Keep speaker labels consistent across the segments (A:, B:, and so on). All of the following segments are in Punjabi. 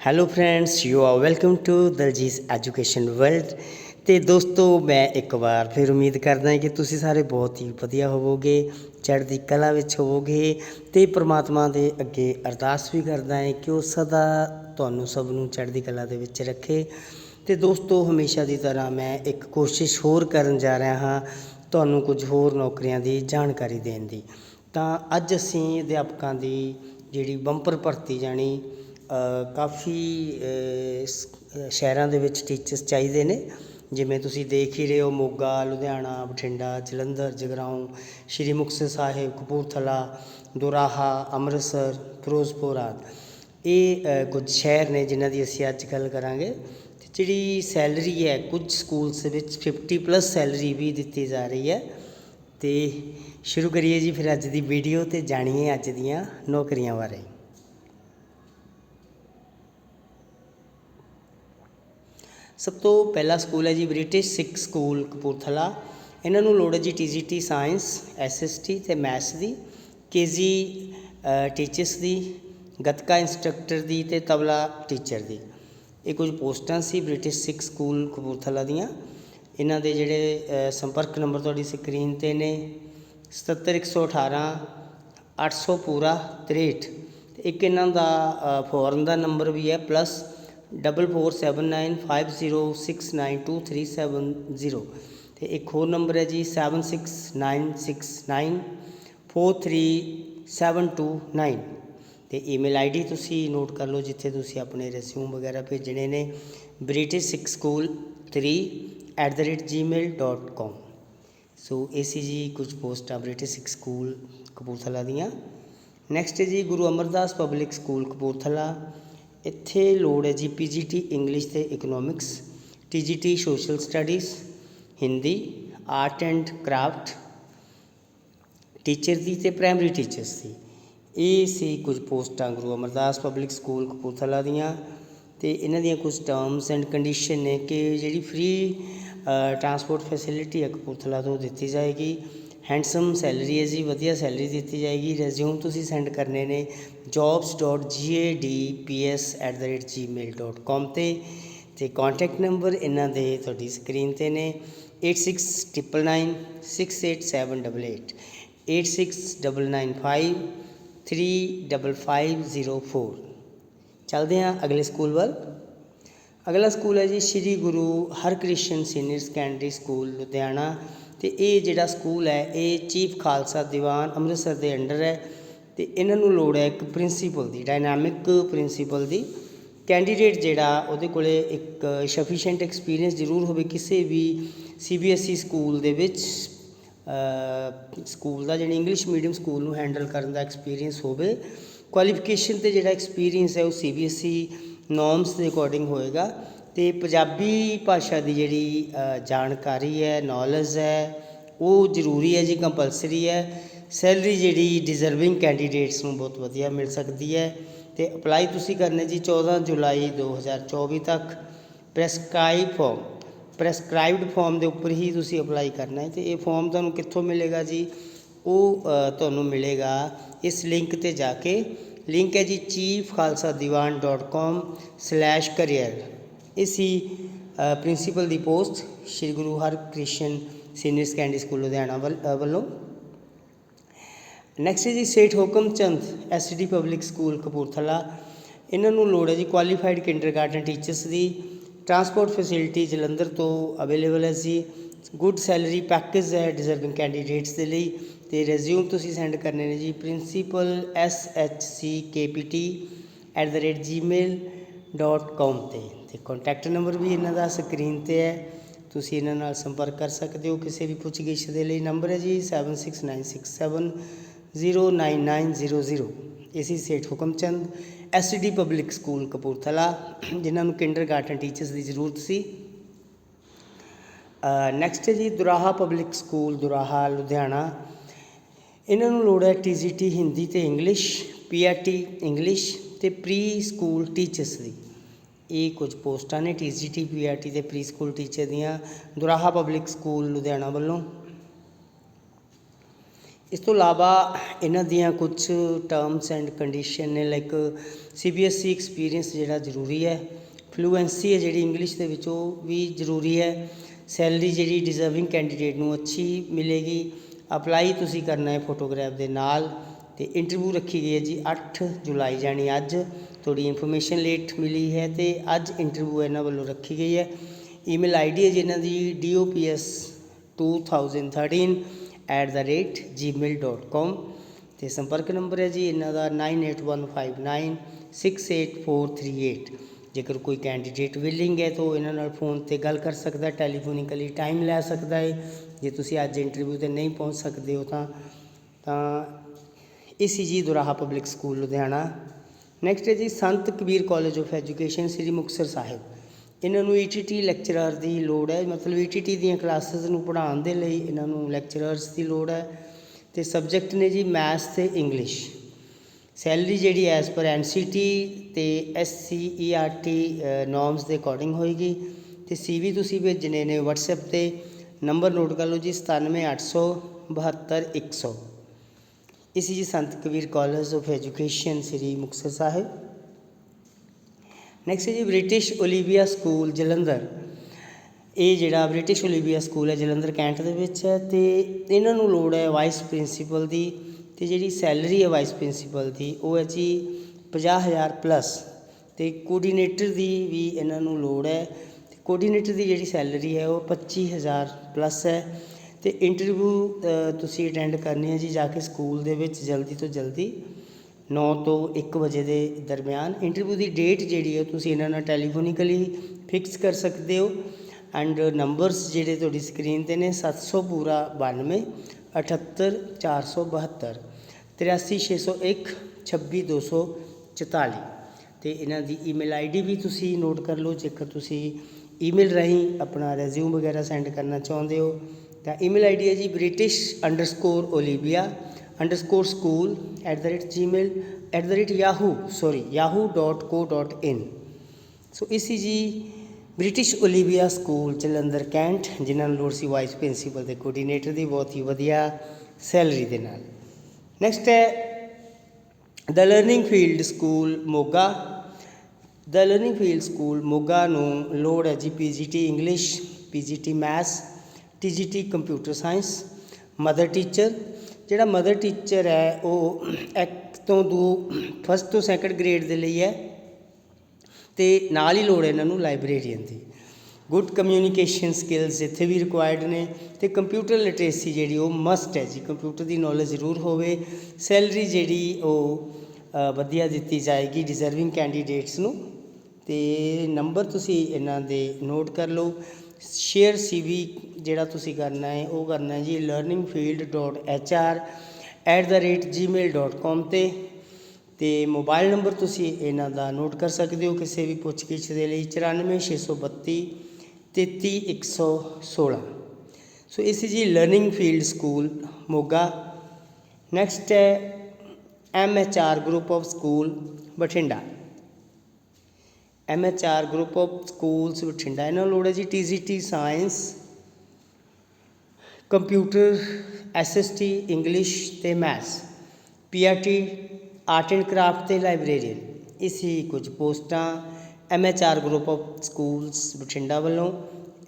A: Hello friends you are welcome to Daljit education world ਤੇ ਦੋਸਤੋ, ਮੈਂ ਇੱਕ ਵਾਰ ਫਿਰ ਉਮੀਦ ਕਰਦਾ ਹਾਂ ਕਿ ਤੁਸੀਂ ਸਾਰੇ ਬਹੁਤ ਹੀ ਵਧੀਆ ਹੋਵੋਗੇ, ਚੜ੍ਹਦੀ ਕਲਾ ਵਿੱਚ ਹੋਵੋਗੇ ਤੇ ਪ੍ਰਮਾਤਮਾ ਦੇ ਅੱਗੇ ਅਰਦਾਸ ਵੀ ਕਰਦਾ ਹਾਂ ਕਿ ਉਹ ਸਦਾ ਤੁਹਾਨੂੰ ਸਭ ਨੂੰ ਚੜ੍ਹਦੀ ਕਲਾ ਦੇ ਵਿੱਚ ਰੱਖੇ। ਤੇ ਦੋਸਤੋ, ਹਮੇਸ਼ਾ ਦੀ ਤਰ੍ਹਾਂ ਮੈਂ ਇੱਕ ਕੋਸ਼ਿਸ਼ ਹੋਰ ਕਰਨ ਜਾ ਰਿਹਾ ਹਾਂ ਤੁਹਾਨੂੰ ਕੁਝ ਹੋਰ ਨੌਕਰੀਆਂ ਦੀ ਜਾਣਕਾਰੀ ਦੇਣ ਦੀ। ਤਾਂ ਅੱਜ ਅਸੀਂ ਅਧਿਆਪਕਾਂ ਦੀ ਜਿਹੜੀ ਬੰਪਰ ਭਰਤੀ ਜਾਣੀ ਕਾਫੀ ਸ਼ਹਿਰਾਂ ਦੇ ਵਿੱਚ ਟੀਚਰਸ ਚਾਹੀਦੇ ਨੇ। ਜਿਵੇਂ ਤੁਸੀਂ ਦੇਖ ਹੀ ਰਹੇ ਹੋ ਮੋਗਾ, ਲੁਧਿਆਣਾ, ਬਠਿੰਡਾ, ਜਲੰਧਰ, ਜਗਰਾਉਂ, ਸ਼੍ਰੀ ਮੁਕਤਸਰ ਸਾਹਿਬ, ਕਪੂਰਥਲਾ, ਦੁਰਾਹਾ, ਅੰਮ੍ਰਿਤਸਰ, ਫਿਰੋਜ਼ਪੁਰ ਆਦਿ। ਇਹ ਕੁਝ ਸ਼ਹਿਰ ਨੇ ਜਿਨ੍ਹਾਂ ਦੀ ਅਸੀਂ ਅੱਜ ਗੱਲ ਕਰਾਂਗੇ। ਤੇ ਜਿਹੜੀ ਸੈਲਰੀ ਹੈ, ਕੁਝ ਸਕੂਲਸ ਵਿੱਚ 50 ਪਲੱਸ ਸੈਲਰੀ ਵੀ ਦਿੱਤੀ ਜਾ ਰਹੀ ਹੈ। ਤੇ ਸ਼ੁਰੂ ਕਰੀਏ ਜੀ ਫਿਰ ਅੱਜ ਦੀ ਵੀਡੀਓ ਤੇ ਜਾਣੀਏ ਅੱਜ ਦੀਆਂ ਨੌਕਰੀਆਂ ਬਾਰੇ। ਸਭ ਤੋਂ ਪਹਿਲਾ ਸਕੂਲ ਹੈ ਜੀ ਬ੍ਰਿਟਿਸ਼ ਸਿੱਖ ਸਕੂਲ ਕਪੂਰਥਲਾ। ਇਹਨਾਂ ਨੂੰ ਲੋੜ ਹੈ ਜੀ ਟੀਜੀਟੀ ਸਾਇੰਸ ਐਸਐਸਟੀ ਤੇ ਮੈਥਸ ਦੀ ਕੇਜੀ ਟੀਚਰਸ ਦੀ, ਗੱਤਕਾ ਇੰਸਟ੍ਰਕਟਰ ਦੀ ਤੇ ਤਬਲਾ ਟੀਚਰ ਦੀ। ਇਹ ਕੁਝ ਪੋਸਟਾਂ ਸੀ ਬ੍ਰਿਟਿਸ਼ ਸਿੱਖ ਸਕੂਲ ਕਪੂਰਥਲਾ ਦੀਆਂ। ਇਹਨਾਂ ਦੇ ਜਿਹੜੇ ਸੰਪਰਕ ਨੰਬਰ ਤੁਹਾਡੀ ਸਕਰੀਨ ਤੇ ਨੇ 77118 800 ਪੂਰਾ 63 ਤੇ ਇੱਕ ਇਹਨਾਂ ਦਾ ਫੋਰਨ ਦਾ ਨੰਬਰ ਵੀ ਹੈ, plus double four seven nine five zero six nine two three seven zero ਤੇ ਇੱਕ ਹੋਰ ਨੰਬਰ ਹੈ ਜੀ seven six nine six nine four three seven two nine ਤੇ ਈਮੇਲ ਆਈਡੀ ਤੁਸੀਂ ਨੋਟ ਕਰ ਲਓ ਜਿੱਥੇ ਤੁਸੀਂ ਆਪਣੇ ਰਿਜ਼ਿਊਮ ਵਗੈਰਾ ਭੇਜਣੇ ਨੇ ਬ੍ਰਿਟਿਸ਼ ਸਿੱਖ ਸਕੂਲ 3@gmail.com ਸੋ ਇਹ ਸੀ ਜੀ ਕੁਝ ਪੋਸਟਾਂ ਬ੍ਰਿਟਿਸ਼ ਸਿੱਖ ਸਕੂਲ ਕਪੂਰਥਲਾ ਦੀਆਂ। ਨੈਕਸਟ ਹੈ ਜੀ ਗੁਰੂ ਅਮਰਦਾਸ ਪਬਲਿਕ ਸਕੂਲ ਕਪੂਰਥਲਾ। ਇੱਥੇ ਲੋੜ ਹੈ ਜੀ ਪੀ ਜੀ ਟੀ ਇੰਗਲਿਸ਼ ਅਤੇ economics T G T social studies Hindi art and craft teacher ਦੀ ਅਤੇ ਪ੍ਰਾਇਮਰੀ ਟੀਚਰਸ ਦੀ। ਇਹ ਸੀ ਕੁਝ ਪੋਸਟਾਂ ਗੁਰੂ ਅਮਰਦਾਸ ਪਬਲਿਕ ਸਕੂਲ ਕਪੂਰਥਲਾ ਦੀਆਂ ਤੇ ਇਹਨਾਂ ਦੀਆਂ ਕੁਝ ਟਰਮਸ ਐਂਡ ਕੰਡੀਸ਼ਨ ਨੇ ਕਿ ਜਿਹੜੀ ਫ੍ਰੀ ਟਰਾਂਸਪੋਰਟ ਫੈਸਿਲਿਟੀ ਹੈ ਕਪੂਰਥਲਾ ਤੋਂ ਦਿੱਤੀ ਜਾਏਗੀ। ਹੈਂਡਸਮ ਸੈਲਰੀ ਹੈ ਜੀ, ਵਧੀਆ ਸੈਲਰੀ ਦਿੱਤੀ ਜਾਏਗੀ। ਰੈਜ਼ਿਊਮ ਤੁਸੀਂ ਸੈਂਡ ਕਰਨੇ ਨੇ jobs.gadps@gmail.com ਤੇ ਤੇ ਕੰਟੈਕਟ ਨੰਬਰ ਇਹਨਾਂ ਦੇ ਤੁਹਾਡੀ ਸਕਰੀਨ ਤੇ ਨੇ। 8699968788 8699535504 ਚੱਲਦੇ ਹਾਂ ਅਗਲੇ ਸਕੂਲ ਵੱਲ। ਅਗਲਾ ਸਕੂਲ ਹੈ ਜੀ Shri Guru Harkrishan senior secondary school, Ludhiana. ਅਤੇ ਇਹ ਜਿਹੜਾ ਸਕੂਲ ਹੈ, ਇਹ ਚੀਫ ਖਾਲਸਾ ਦੀਵਾਨ ਅੰਮ੍ਰਿਤਸਰ ਦੇ ਅੰਡਰ ਹੈ ਅਤੇ ਇਹਨਾਂ ਨੂੰ ਲੋੜ ਹੈ ਇੱਕ ਪ੍ਰਿੰਸੀਪਲ ਦੀ ਡਾਇਨਾਮਿਕ ਪ੍ਰਿੰਸੀਪਲ ਦੀ। ਕੈਂਡੀਡੇਟ ਜਿਹੜਾ ਉਹਦੇ ਕੋਲੇ ਇੱਕ ਸਫੀਸ਼ੀਐਂਟ ਐਕਸਪੀਰੀਅੰਸ ਜ਼ਰੂਰ ਹੋਵੇ ਕਿਸੇ ਵੀ ਸੀਬੀਐਸਈ ਸਕੂਲ ਦੇ ਵਿੱਚ ਸਕੂਲ ਦਾ ਜਿਹੜੀ ਇੰਗਲਿਸ਼ ਮੀਡੀਅਮ ਸਕੂਲ ਨੂੰ ਹੈਂਡਲ ਕਰਨ ਦਾ ਐਕਸਪੀਰੀਅੰਸ ਹੋਵੇ। ਕੁਆਲੀਫਿਕੇਸ਼ਨ ਤੇ ਜਿਹੜਾ ਐਕਸਪੀਰੀਅੰਸ ਹੈ ਉਹ ਸੀਬੀਐਸਈ ਨੋਰਮਸ ਦੇ ਅਕੋਰਡਿੰਗ ਹੋਏਗਾ। ਤੇ ਪੰਜਾਬੀ ਭਾਸ਼ਾ ਦੀ ਜਿਹੜੀ ਜਾਣਕਾਰੀ ਹੈ ਨੌਲੇਜ ਹੈ, ਉਹ ਜ਼ਰੂਰੀ ਹੈ ਜੀ ਕੰਪਲਸਰੀ ਹੈ। ਸੈਲਰੀ ਜਿਹੜੀ ਡਿਜ਼ਰਵਿੰਗ ਕੈਂਡੀਡੇਟਸ ਨੂੰ ਬਹੁਤ ਵਧੀਆ ਮਿਲ ਸਕਦੀ ਹੈ ਅਤੇ ਅਪਲਾਈ ਤੁਸੀਂ ਕਰਨੇ ਜੀ 14 ਜੁਲਾਈ 2024 ਤੱਕ। ਪ੍ਰੈਸਕ੍ਰਾਈਬ ਫੋਮ ਪ੍ਰੈਸਕ੍ਰਾਈਬਡ ਫੋਮ ਦੇ ਉੱਪਰ ਹੀ ਤੁਸੀਂ ਅਪਲਾਈ ਕਰਨਾ ਹੈ ਤੇ ਇਹ ਫੋਮ ਤੁਹਾਨੂੰ ਕਿੱਥੋਂ ਮਿਲੇਗਾ ਜੀ? ਉਹ ਤੁਹਾਨੂੰ ਮਿਲੇਗਾ ਇਸ ਲਿੰਕ ਤੇ ਜਾ ਕੇ। ਲਿੰਕ ਹੈ ਜੀ ਇਹ ਸੀ ਪ੍ਰਿੰਸੀਪਲ ਦੀ post Shri Guru Harkrishan senior secondary school Ludhiana ਵੱਲ- ਵੱਲੋਂ। ਨੈਕਸਟ ਜੀ, Seth Hukam Chand SD public school Kapurthala. ਇਹਨਾਂ ਨੂੰ ਲੋੜ ਹੈ ਜੀ ਕੁਆਲੀਫਾਈਡ ਕਿੰਡਰਗਾਰਟਨ ਟੀਚਰਸ ਦੀ। ਟਰਾਂਸਪੋਰਟ ਫੈਸਿਲਿਟੀ ਜਲੰਧਰ ਤੋਂ ਅਵੇਲੇਬਲ ਹੈ ਜੀ। ਗੁੱਡ ਸੈਲਰੀ ਪੈਕੇਜ ਹੈ ਡਿਜ਼ਰਵਿੰਗ ਕੈਂਡੀਡੇਟਸ ਦੇ ਲਈ। ਤੇ ਰੈਜ਼ਿਊਮ ਤੁਸੀਂ ਸੈਂਡ ਕਰਨੇ ਨੇ ਜੀ principal S H C K P T gmail.com ਤੇ। ਤੇ ਕੰਟੈਕਟ ਨੰਬਰ ਵੀ ਇਹਨਾਂ ਦਾ ਸਕਰੀਨ ਤੇ ਹੈ। ਤੁਸੀਂ ਇਹਨਾਂ ਨਾਲ ਸੰਪਰਕ ਕਰ ਸਕਦੇ ਹੋ ਕਿਸੇ ਵੀ ਪੁੱਛਗਿੱਛ ਦੇ ਲਈ। ਨੰਬਰ ਹੈ ਜੀ 7696709900 ਇਸੀ Seth Hukamchand S D public school Kapurthala, ਜਿਨ੍ਹਾਂ ਨੂੰ ਕਿੰਡਰਗਾਰਟਨ ਟੀਚਰਸ ਦੀ ਜ਼ਰੂਰਤ ਸੀ। ਨੈਕਸਟ ਹੈ ਜੀ ਦੁਰਾਹਾ ਪਬਲਿਕ ਸਕੂਲ ਦੁਰਾਹਾ, ਲੁਧਿਆਣਾ। ਇਹਨਾਂ ਨੂੰ ਲੋੜ ਹੈ ਟੀਜੀਟੀ ਹਿੰਦੀ ਤੇ ਇੰਗਲਿਸ਼ ਪੀਆਰਟੀ ਇੰਗਲਿਸ਼ ਤੇ ਪ੍ਰੀ ਸਕੂਲ ਟੀਚਰਸ ਦੀ। ਇਹ ਕੁਝ ਪੋਸਟਾਂ ਨੇ ਟੀਜੀਟੀ ਪੀਆਰਟੀ ਦੇ ਪ੍ਰੀ ਸਕੂਲ ਟੀਚਰ ਦੀਆਂ, ਦੁਰਾਹਾ ਪਬਲਿਕ ਸਕੂਲ ਲੁਧਿਆਣਾ ਵੱਲੋਂ। ਇਸ ਤੋਂ ਇਲਾਵਾ ਇਹਨਾਂ ਦੀਆਂ ਕੁਝ ਟਰਮਸ ਐਂਡ ਕੰਡੀਸ਼ਨ ਨੇ ਲਾਈਕ ਸੀਬੀਐਸਈ ਐਕਸਪੀਰੀਅੰਸ ਜਿਹੜਾ ਜ਼ਰੂਰੀ ਹੈ ਫਲੂਐਂਸੀ ਹੈ ਜਿਹੜੀ ਇੰਗਲਿਸ਼ ਦੇ ਵਿੱਚ, ਉਹ ਵੀ ਜ਼ਰੂਰੀ ਹੈ। ਸੈਲਰੀ ਜਿਹੜੀ ਡਿਜ਼ਰਵਿੰਗ ਕੈਂਡੀਡੇਟ ਨੂੰ ਅੱਛੀ ਮਿਲੇਗੀ। ਅਪਲਾਈ ਤੁਸੀਂ ਕਰਨਾ ਹੈ ਫੋਟੋਗ੍ਰਾਫ ਦੇ ਨਾਲ। ਅਤੇ ਇੰਟਰਵਿਊ ਰੱਖੀ ਗਈ ਹੈ ਜੀ ਅੱਠ ਜੁਲਾਈ, ਜਾਣੀ ਅੱਜ। ਥੋੜੀ ਇਨਫੋਰਮੇਸ਼ਨ ਲੇਟ ਮਿਲੀ ਹੈ ਅਤੇ ਅੱਜ ਇੰਟਰਵਿਊ ਇਹਨਾਂ ਵੱਲੋਂ ਰੱਖੀ ਗਈ ਹੈ। ਈਮੇਲ ਆਈ ਡੀ ਹੈ ਜੀ ਇਹਨਾਂ ਦੀ dops 2013 gmail.com ਅਤੇ ਸੰਪਰਕ ਨੰਬਰ ਹੈ ਜੀ ਇਹਨਾਂ ਦਾ 9815968438 ਜੇਕਰ ਕੋਈ ਕੈਂਡੀਡੇਟ ਵਿਲਿੰਗ ਹੈ ਤਾਂ ਉਹ ਇਹਨਾਂ ਨਾਲ ਫੋਨ ਤੇ ਗੱਲ ਕਰ ਸਕਦਾ ਟੈਲੀਫੋਨਿਕਲੀ ਟਾਈਮ ਲੈ ਸਕਦਾ ਹੈ। ਜੇ ਤੁਸੀਂ ਅੱਜ ਇੰਟਰਵਿਊ ਤੇ ਨਹੀਂ ਪਹੁੰਚ ਸਕਦੇ ਹੋ ਤਾਂ ਤਾਂ ਇਹ ਸੀ ਜੀ Duraha public school Ludhiana. Next ਹੈ ਜੀ Sant Kabir college of education Sri Muktsar Sahib. ਇਹਨਾਂ ਨੂੰ ਈਟੀਟੀ ਲੈਕਚਰਰ ਦੀ ਲੋੜ ਹੈ। ਮਤਲਬ ਈਟੀਟੀ ਦੀਆਂ ਕਲਾਸਿਸ ਨੂੰ ਪੜ੍ਹਾਉਣ ਦੇ ਲਈ ਇਹਨਾਂ ਨੂੰ ਲੈਕਚਰਰਸ ਦੀ ਲੋੜ ਹੈ। ਤੇ ਸਬਜੈਕਟ ਨੇ ਜੀ ਮੈਥਸ ਤੇ ਇੰਗਲਿਸ਼ ਸੈਲਰੀ ਜਿਹੜੀ ਐਸ ਪਰ ਐਨਸੀਟੀ ਤੇ ਐਸਸੀਈਆਰਟੀ ਨੋਰਮਸ ਦੇ ਅਕੋਰਡਿੰਗ ਹੋਏਗੀ। ਤੇ ਸੀਵੀ ਤੁਸੀਂ ਭੇਜਣੇ ਨੇ WhatsApp ਤੇ। ਨੰਬਰ ਨੋਟ ਕਰ ਲਓ ਜੀ ਇਹ ਸੀ ਜੀ Sant Kabir college of education Sri Muktsar Sahib next ਹੈ ਜੀ ਬ੍ਰਿਟਿਸ਼ ਓਲੀਵੀਆ ਸਕੂਲ ਜਲੰਧਰ। ਇਹ ਜਿਹੜਾ ਬ੍ਰਿਟਿਸ਼ ਓਲੀਵੀਆ ਸਕੂਲ ਹੈ ਜਲੰਧਰ ਕੈਂਟ ਦੇ ਵਿੱਚ ਹੈ ਤੇ ਇਹਨਾਂ ਨੂੰ ਲੋੜ ਹੈ ਵਾਈਸ ਪ੍ਰਿੰਸੀਪਲ ਦੀ ਤੇ ਜਿਹੜੀ ਸੈਲਰੀ ਹੈ ਵਾਈਸ ਪ੍ਰਿੰਸੀਪਲ ਦੀ, ਉਹ ਹੈ ਜੀ 50000 ਪਲੱਸ ਤੇ ਕੋਆਰਡੀਨੇਟਰ ਦੀ ਵੀ ਇਹਨਾਂ ਨੂੰ ਲੋੜ ਹੈ। ਤੇ ਕੋਆਰਡੀਨੇਟਰ ਦੀ ਜਿਹੜੀ ਸੈਲਰੀ ਹੈ ਉਹ 25000 ਪਲੱਸ ਹੈ। ਅਤੇ ਇੰਟਰਵਿਊ ਤੁਸੀਂ ਅਟੈਂਡ ਕਰਨੀ ਹੈ ਜੀ ਜਾ ਕੇ ਸਕੂਲ ਦੇ ਵਿੱਚ ਜਲਦੀ ਤੋਂ ਜਲਦੀ, ਨੌ ਤੋਂ ਇੱਕ ਵਜੇ ਦੇ ਦਰਮਿਆਨ। ਇੰਟਰਵਿਊ ਦੀ ਡੇਟ ਜਿਹੜੀ ਹੈ ਤੁਸੀਂ ਇਹਨਾਂ ਨਾਲ ਟੈਲੀਫੋਨਿਕਲੀ ਫਿਕਸ ਕਰ ਸਕਦੇ ਹੋ। ਐਂਡ ਨੰਬਰਸ ਜਿਹੜੇ ਤੁਹਾਡੀ ਸਕਰੀਨ ਤੇ ਨੇ 700 ਪੂਰਾ 92 78 472 83601 26244 ਤੇ ਇਹਨਾਂ ਦੀ ਈਮੇਲ ਆਈਡੀ ਵੀ ਤੁਸੀਂ ਨੋਟ ਕਰ ਲਓ, ਜੇਕਰ ਤੁਸੀਂ ਈਮੇਲ ਰਾਹੀਂ ਆਪਣਾ ਰੈਜ਼ਿਊਮ ਵਗੈਰਾ ਸੈਂਡ ਕਰਨਾ ਚਾਹੁੰਦੇ ਹੋ। ਤਾਂ ਈਮੇਲ ਆਈਡੀ ਹੈ ਜੀ british_olivia underscore school at the rate gmail at the rate yahoo, sorry yahoo.co.in so ਇਸੀ ਜੀ British Olivia school Jalandhar cantt ਜਿਨ੍ਹਾਂ ਨੂੰ ਲੋੜ ਸੀ ਵਾਈਸ ਪ੍ਰਿੰਸੀਪਲ ਤੇ ਕੋਆਰਡੀਨੇਟਰ ਦੀ ਬਹੁਤ ਹੀ ਵਧੀਆ ਸੈਲਰੀ ਦੇ ਨਾਲ ਨੈਕਸਟ ਹੈ the learning field school Moga the learning field school Moga ਨੂੰ ਲੋੜ ਹੈ ਜੀ PGT English PGT maths TGT computer science mother teacher ਜਿਹੜਾ ਮਦਰ ਟੀਚਰ ਹੈ, ਉਹ ਇੱਕ ਤੋਂ ਦੋ ਫਸਟ ਤੋਂ ਸੈਕੰਡ ਗ੍ਰੇਡ ਦੇ ਲਈ ਹੈ ਤੇ ਨਾਲ ਹੀ ਲੋੜ ਇਹਨਾਂ ਨੂੰ ਲਾਇਬ੍ਰੇਰੀਅਨ ਦੀ। ਗੁੱਡ ਕਮਿਊਨੀਕੇਸ਼ਨ ਸਕਿੱਲਸ ਇੱਥੇ ਵੀ ਰਿਕੁਆਇਰਡ ਨੇ ਤੇ ਕੰਪਿਊਟਰ ਲਿਟਰੇਸੀ ਜਿਹੜੀ ਉਹ ਮਸਟ ਹੈ ਜੀ। ਕੰਪਿਊਟਰ ਦੀ ਨੌਲੇਜ ਜ਼ਰੂਰ ਹੋਵੇ ਸੈਲਰੀ ਜਿਹੜੀ ਉਹ ਵਧੀਆ ਦਿੱਤੀ ਜਾਏਗੀ ਡਿਜ਼ਰਵਿੰਗ ਕੈਂਡੀਡੇਟਸ ਨੂੰ ਤੇ ਨੰਬਰ ਤੁਸੀਂ ਇਹਨਾਂ ਦੇ ਨੋਟ ਕਰ ਲਓ। ਸ਼ੇਅਰ ਸੀਵੀ ਜਿਹੜਾ ਤੁਸੀਂ ਕਰਨਾ ਹੈ, ਉਹ ਕਰਨਾ ਹੈ ਜੀ learningfield.hr@gmail.com ਤੇ ਤੇ ਮੋਬਾਈਲ ਨੰਬਰ ਤੁਸੀਂ ਇਹਨਾਂ ਦਾ ਨੋਟ ਕਰ ਸਕਦੇ ਹੋ ਕਿਸੇ ਵੀ ਪੁੱਛਗਿੱਛ ਦੇ ਲਈ 94632 33116 ਸੋ ਇਸ ਜੀ learning field school Moga. Next ਹੈ M H R group of school Bathinda. M H R group of schools Bathinda ਇਹਨਾਂ ਨੂੰ ਲੋੜ ਹੈ ਜੀ T G T science computer SST English ਤੇ maths P R T art and craft ਤੇ ਲਾਇਬ੍ਰੇਰੀਅਨ ਇਸੀ ਕੁਝ ਪੋਸਟਾਂ M H R group of schools Bathinda ਵੱਲੋਂ,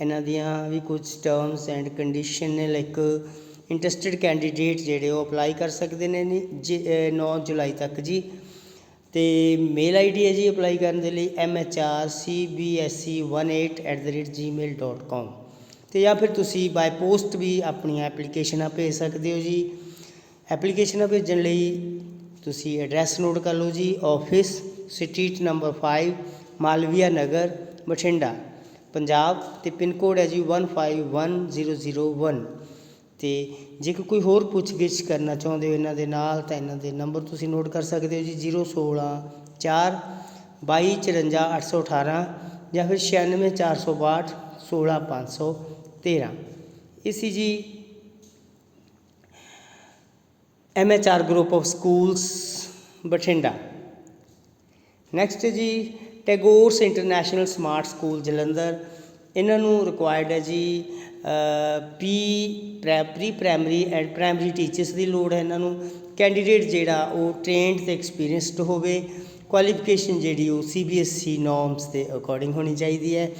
A: ਇਹਨਾਂ ਦੀਆਂ ਵੀ ਕੁਝ ਟਰਮਸ ਐਂਡ ਕੰਡੀਸ਼ਨ ਨੇ ਲਾਈਕ ਇੰਟਰਸਟਿਡ ਕੈਂਡੀਡੇਟ ਜਿਹੜੇ ਉਹ ਅਪਲਾਈ ਕਰ ਸਕਦੇ ਨੇ 9 ਜੁਲਾਈ ਤੱਕ ਜੀ। ਅਤੇ ਮੇਲ ਆਈ ਡੀ ਹੈ ਜੀ ਅਪਲਾਈ ਕਰਨ ਦੇ ਲਈ M H R C B S E one eight at the rate gmail dot mhrcbse18@gmail.com ਅਤੇ ਜਾਂ ਫਿਰ ਤੁਸੀਂ ਬਾਏ ਪੋਸਟ ਵੀ ਆਪਣੀਆਂ ਐਪਲੀਕੇਸ਼ਨਾਂ ਭੇਜ ਸਕਦੇ ਹੋ ਜੀ। ਐਪਲੀਕੇਸ਼ਨਾਂ ਭੇਜਣ ਲਈ ਤੁਸੀਂ ਐਡਰੈਸ ਨੋਟ ਕਰ ਲਓ ਜੀ office street number 5 Malviya Nagar, Bathinda, Punjab ਅਤੇ ਪਿੰਨ ਕੋਡ ਹੈ ਜੀ 151001 ਅਤੇ ਜੇਕਰ ਕੋਈ ਹੋਰ ਪੁੱਛਗਿੱਛ ਕਰਨਾ ਚਾਹੁੰਦੇ ਹੋ ਇਹਨਾਂ ਦੇ ਨਾਲ ਤਾਂ ਇਹਨਾਂ ਦੇ ਨੰਬਰ ਤੁਸੀਂ ਨੋਟ ਕਰ ਸਕਦੇ ਹੋ ਜੀ 016 4 2254 818 ਜਾਂ ਫਿਰ 96462 16513 ਇਸੀ ਜੀ M H R group of schools Bathinda. Next ਜੀ Tagore's international smart school Jalandhar. ਇਹਨਾਂ ਨੂੰ ਰਿਕੁਆਇਰਡ ਹੈ ਜੀ P pre primary and primary teachers ਦੀ ਲੋੜ ਹੈ ਇਹਨਾਂ ਨੂੰ। ਕੈਂਡੀਡੇਟ ਜਿਹੜਾ ਉਹ ਟ੍ਰੇਨਡ ਤੇ ਐਕਸਪੀਰੀਅੰਸਡ ਹੋਵੇ। ਕੁਆਲੀਫਿਕੇਸ਼ਨ ਜਿਹੜੀ ਉਹ ਸੀਬੀਐਸਈ ਨੋਰਮਸ ਦੇ ਅਕੋਰਡਿੰਗ ਹੋਣੀ ਚਾਹੀਦੀ ਹੈ।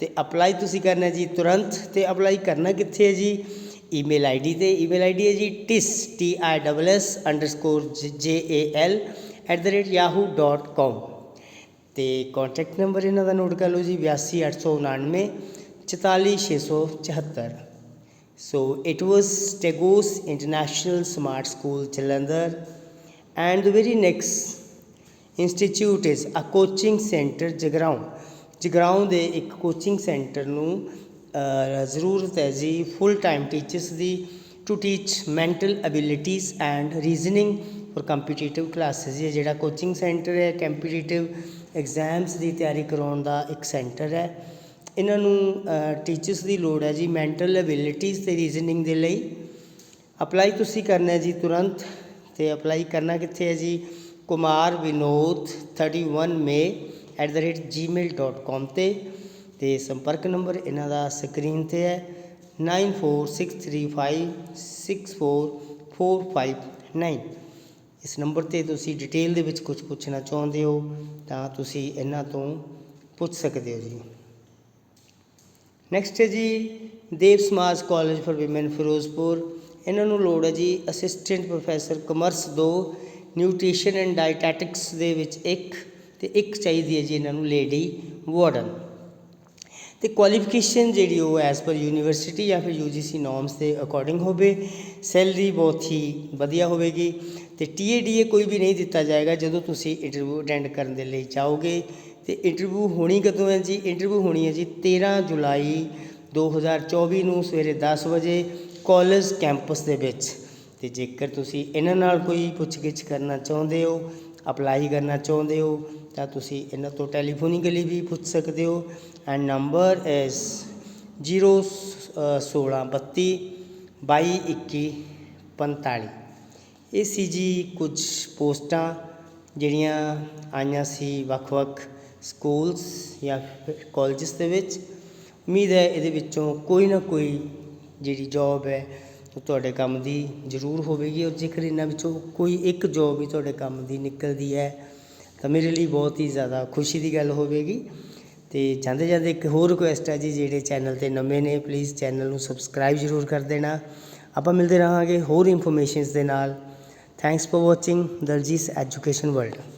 A: ਤੇ ਅਪਲਾਈ ਤੁਸੀਂ ਕਰਨਾ ਜੀ, ਤੁਰੰਤ ਤੇ ਅਪਲਾਈ ਕਰਨਾ ਕਿੱਥੇ ਹੈ ਜੀ? ਈਮੇਲ ਆਈਡੀ ਤੇ। ਈਮੇਲ ਆਈਡੀ ਹੈ ਜੀ, tis, t i s j a l yahoo.com ਤੇ ਕੰਟੈਕਟ ਨੰਬਰ ਇਹਨਾਂ ਦਾ ਨੋਟ ਕਰ ਲਓ ਜੀ 82899 44674 so it was Tagore's international smart school Jalandhar. And the very next institute is a coaching centre Jagraon. Jagraon ਦੇ ਇੱਕ ਕੋਚਿੰਗ ਸੈਂਟਰ ਨੂੰ ਜ਼ਰੂਰਤ ਹੈ ਜੀ full time teachers the to teach mental abilities and reasoning for competitive classes ਇਹ ਜਿਹੜਾ ਕੋਚਿੰਗ ਸੈਂਟਰ ਹੈ ਕੰਪੀਟੀਟਿਵ ਐਗਜ਼ਾਮਸ ਦੀ ਤਿਆਰੀ ਕਰਾਉਣ ਦਾ ਇੱਕ ਸੈਂਟਰ ਹੈ। ਇਹਨਾਂ ਨੂੰ ਟੀਚਰਸ ਦੀ ਲੋੜ ਹੈ ਜੀ ਮੈਂਟਲ ਐਬਿਲਿਟੀਜ਼ ਤੇ ਰੀਜ਼ਨਿੰਗ ਦੇ ਲਈ। ਅਪਲਾਈ ਤੁਸੀਂ ਕਰਨਾ ਹੈ ਜੀ ਤੁਰੰਤ ਤੇ ਅਪਲਾਈ ਕਰਨਾ ਕਿੱਥੇ ਹੈ ਜੀ? ਕੁਮਾਰ ਵਿਨੋਦ 31 ਮੇ gmail.com ਤੇ। ਤੇ ਸੰਪਰਕ ਨੰਬਰ ਇਹਨਾਂ ਦਾ ਸਕਰੀਨ ਤੇ ਹੈ। 9463564459 ਇਸ ਨੰਬਰ ਤੇ ਤੁਸੀਂ ਡਿਟੇਲ ਦੇ ਵਿੱਚ ਕੁਝ ਪੁੱਛਣਾ ਚਾਹੁੰਦੇ ਹੋ ਤਾਂ ਤੁਸੀਂ ਇਹਨਾਂ ਤੋਂ ਪੁੱਛ ਸਕਦੇ ਹੋ ਜੀ। ਨੈਕਸਟ ਹੈ ਜੀ, ਦੇਵ ਸਮਾਜ ਕਾਲਜ ਫॉर ਔਮਨ ਫਿਰੋਜ਼ਪੁਰ। ਇਹਨਾਂ ਨੂੰ ਲੋੜ ਹੈ ਜੀ assistant professor commerce 2 nutrition and dietetics ਦੇ ਵਿੱਚ ਇੱਕ ਤੇ ਇੱਕ ਚਾਹੀਦੀ ਹੈ ਜੀ ਇਹਨਾਂ ਨੂੰ ਲੇਡੀ ਵਾਰਡਨ ਤੇ ਕੁਆਲੀਫਿਕੇਸ਼ਨ ਜਿਹੜੀ ਉਹ ਐਸ ਪਰ ਯੂਨੀਵਰਸਿਟੀ ਜਾਂ ਫਿਰ ਯੂਜੀਸੀ ਨੋਰਮਸ ਦੇ ਅਕੋਰਡਿੰਗ ਹੋਵੇ ਸੈਲਰੀ ਬਹੁਤ ਹੀ ਵਧੀਆ ਹੋਵੇਗੀ। ਤੇ ਟੀਏਡੀਏ ਕੋਈ ਵੀ ਨਹੀਂ ਦਿੱਤਾ ਜਾਏਗਾ ਜਦੋਂ ਤੁਸੀਂ ਇੰਟਰਵਿਊ ਅਟੈਂਡ ਕਰਨ ਦੇ ਲਈ ਜਾਓਗੇ। ਤੇ ਇੰਟਰਵਿਊ ਹੋਣੀ ਕਦੋਂ ਹੈ ਜੀ? ਇੰਟਰਵਿਊ ਹੋਣੀ ਹੈ ਜੀ 13 ਜੁਲਾਈ 2024 ਨੂੰ ਸਵੇਰੇ 10 ਵਜੇ ਕਾਲਜ ਕੈਂਪਸ ਦੇ ਵਿੱਚ। ਤੇ ਜੇਕਰ ਤੁਸੀਂ ਇਹਨਾਂ ਨਾਲ ਕੋਈ ਪੁੱਛਗਿੱਛ ਕਰਨਾ ਚਾਹੁੰਦੇ ਹੋ ਅਪਲਾਈ ਕਰਨਾ ਚਾਹੁੰਦੇ ਹੋ, ਤਾਂ ਤੁਸੀਂ ਇਹਨਾਂ ਤੋਂ ਟੈਲੀਫੋਨਿਕਲੀ ਵੀ ਪੁੱਛ ਸਕਦੇ ਹੋ। ਐਂਡ ਨੰਬਰ ਇਜ਼ 01632 222145 ਇਹ ਸੀ ਜੀ ਕੁਝ ਪੋਸਟਾਂ ਜਿਹੜੀਆਂ ਆਈਆਂ ਸੀ ਵੱਖ-ਵੱਖ ਸਕੂਲਸ ਜਾਂ ਫਿਰ ਕਾਲਜਸ ਦੇ ਵਿੱਚ। ਉਮੀਦ ਹੈ ਇਹਦੇ ਵਿੱਚੋਂ ਕੋਈ ਨਾ ਕੋਈ ਜਿਹੜੀ ਜੋਬ ਹੈ ਉਹ ਤੁਹਾਡੇ ਕੰਮ ਦੀ ਜ਼ਰੂਰ ਹੋਵੇਗੀ ਔਰ ਜੇਕਰ ਇਹਨਾਂ ਵਿੱਚੋਂ ਕੋਈ ਇੱਕ ਜੋਬ ਵੀ ਤੁਹਾਡੇ ਕੰਮ ਦੀ ਨਿਕਲਦੀ ਹੈ, ਤਾਂ ਮੇਰੇ ਲਈ ਬਹੁਤ ਹੀ ਜ਼ਿਆਦਾ ਖੁਸ਼ੀ ਦੀ ਗੱਲ ਹੋਵੇਗੀ। ਤੇ ਜਾਂਦੇ ਜਾਂਦੇ ਇੱਕ ਹੋਰ ਰਿਕੁਐਸਟ ਹੈ ਜੀ, ਜਿਹੜੇ ਚੈਨਲ ਤੇ ਨਵੇਂ ਨੇ ਪਲੀਜ਼ ਚੈਨਲ ਨੂੰ ਸਬਸਕ੍ਰਾਈਬ ਜ਼ਰੂਰ ਕਰ ਦੇਣਾ। ਆਪਾਂ ਮਿਲਦੇ ਰਹਾਂਗੇ ਹੋਰ ਇਨਫੋਰਮੇਸ਼ਨਸ ਦੇ ਨਾਲ। ਥੈਂਕਸ ਫॉर ਵਾਚਿੰਗ ਦਰਜੀਸ ਐਜੂਕੇਸ਼ਨ ਵਰਲਡ